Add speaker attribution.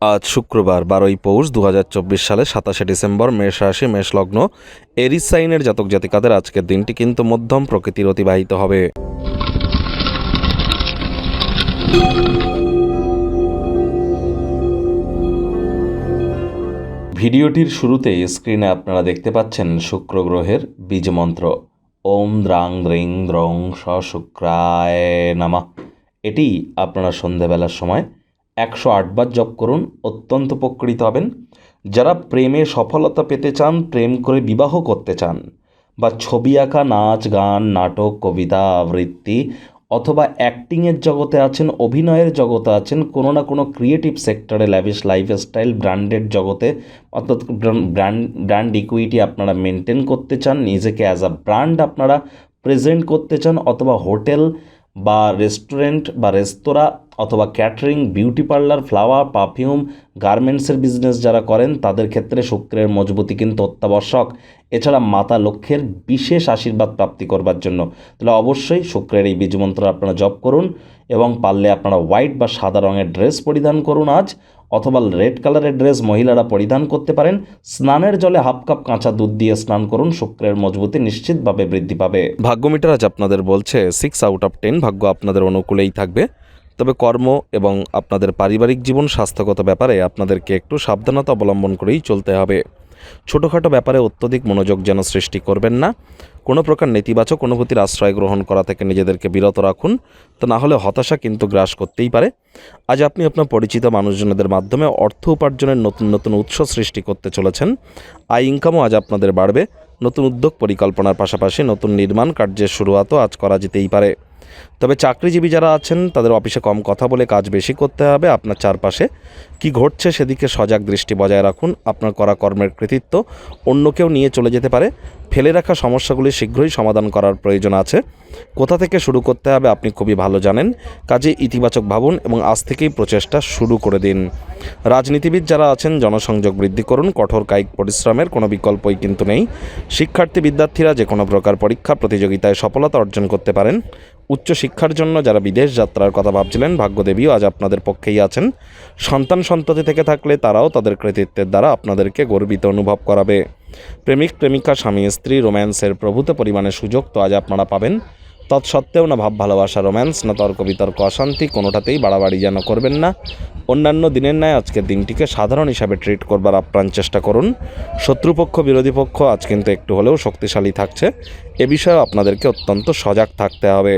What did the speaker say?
Speaker 1: আজ শুক্রবার, বারোই পৌষ দু হাজার চব্বিশ সালে সাতাশে ডিসেম্বর, মেষ রাশি, মেষ লগ্ন এরিস সাইনের জাতক জাতিকাদের আজকের দিনটি কিন্তু মধ্যম প্রকৃতির অতিবাহিত হবে। ভিডিওটির শুরুতে স্ক্রিনে আপনারা দেখতে পাচ্ছেন শুক্র গ্রহের বীজমন্ত্র ওম দ্রাং দ্রিং দ্রং স শুক্রায় নামা। এটি আপনারা সন্ধেবেলার সময় একশো আটবার জপ করুন, অত্যন্ত উপকৃত হবেন। যারা প্রেমে সফলতা পেতে চান, প্রেম করে বিবাহ করতে চান, বা ছবি আঁকা, নাচ, গান, নাটক, কবিতা, আবৃত্তি, অথবা অ্যাক্টিংয়ের জগতে আছেন, অভিনয়ের জগতে আছেন, কোনো না কোনো ক্রিয়েটিভ সেক্টরে ল্যাভিশ লাইফস্টাইল ব্র্যান্ডেড জগতে, অর্থাৎ ব্র্যান্ড ব্র্যান্ড ইকুইটি আপনারা মেনটেন করতে চান, নিজেকে অ্যাজ আ ব্র্যান্ড আপনারা প্রেজেন্ট করতে চান, অথবা হোটেল বা রেস্টুরেন্ট বা রেস্তোরাঁ অথবা catering, beauty parlour, flower, perfume, গার্মেন্টসের বিজনেস যারা করেন, তাদের ক্ষেত্রে শুক্রের মজবুতি কিন্তু অত্যাবশ্যক। এছাড়া মাতা লক্ষ্যের বিশেষ আশীর্বাদ প্রাপ্তি করবার জন্য। তাহলে অবশ্যই শুক্রের এই বীজমন্ত্র আপনারা জপ করুন এবং পারলে আপনারা হোয়াইট বা সাদা রঙের ড্রেস পরিধান করুন আজ, অথবা রেড কালারের ড্রেস মহিলারা পরিধান করতে পারেন। স্নানের জলে হাফ কাপ কাঁচা দুধ দিয়ে স্নান করুন, শুক্রের মজবুতি নিশ্চিতভাবে বৃদ্ধি পাবে। ভাগ্যমিটার আজ আপনাদের বলছে সিক্স আউট অফ টেন ভাগ্য আপনাদের অনুকূলেই থাকবে। তবে কর্ম এবং আপনাদের পারিবারিক জীবন স্বাস্থ্যগত ব্যাপারে আপনাদেরকে একটু সাবধানতা অবলম্বন করেই চলতে হবে। ছোটোখাটো ব্যাপারে অত্যধিক মনোযোগ যেন সৃষ্টি করবেন না। কোনো প্রকার নেতিবাচক অনুভূতির আশ্রয় গ্রহণ করা থেকে নিজেদেরকে বিরত রাখুন, তা না হলে হতাশা কিন্তু গ্রাস করতেই পারে। আজ আপনি আপনার পরিচিত মানুষজনদের মাধ্যমে অর্থ উপার্জনের নতুন নতুন উৎস সৃষ্টি করতে চলেছেন। আয় ইনকামও আজ আপনাদের বাড়বে। নতুন উদ্যোগ পরিকল্পনার পাশাপাশি নতুন নির্মাণ কার্যের শুরুয়াতও আজ করা যেতেই পারে। তবে চাকরিজীবী যারা আছেন, তাদের অফিসে কম কথা বলে কাজ বেশি করতে হবে। আপনার চারপাশে কি ঘটছে সেদিকে সজাগ দৃষ্টি বজায় রাখুন। আপনার করা কর্মের কৃতিত্ব অন্য কেউ নিয়ে চলে যেতে পারে। ফেলে রাখা সমস্যাগুলি শীঘ্রই সমাধান করার প্রয়োজন আছে। কোথা থেকে শুরু করতে হবে আপনি খুবই ভালো জানেন। কাজে ইতিবাচক ভাবুন এবং আজ থেকেই প্রচেষ্টা শুরু করে দিন। রাজনীতিবিদ যারা আছেন, জনসংযোগ বৃদ্ধি করুন। কঠোর কায়িক পরিশ্রমের কোনো বিকল্পই কিন্তু নেই। শিক্ষার্থী বিদ্যার্থীরা যে কোনো প্রকার পরীক্ষা, প্রতিযোগিতায় সফলতা অর্জন করতে পারেন। উচ্চ শিক্ষার জন্য যারা বিদেশ যাত্রার কথা ভাবছিলেন, ভাগ্যদেবীও আজ আপনাদের পক্ষেই আছেন। সন্তান সন্ততি থেকে থাকলে তারাও তাদের কৃতিত্বের দ্বারা আপনাদেরকে গর্বিত অনুভব করাবে। প্রেমিক, প্রেমিকা, স্বামী, স্ত্রী, রোম্যান্সের প্রভূত পরিমাণে সুযোগ তো আজ আপনারা পাবেন। তৎসত্ত্বেও না ভাব ভালোবাসা, রোম্যান্স, না তর্ক বিতর্ক, অশান্তি কোনোটাতেই বাড়াবাড়ি যেন করবেন না। অন্যান্য দিনের ন্যায় আজকের দিনটিকে সাধারণ হিসাবে ট্রিট করবার আপ্রাণ চেষ্টা করুন। শত্রুপক্ষ, বিরোধী পক্ষ আজ কিন্তু একটু হলেও শক্তিশালী থাকছে। এ বিষয়ে আপনাদেরকে অত্যন্ত সজাগ থাকতে হবে।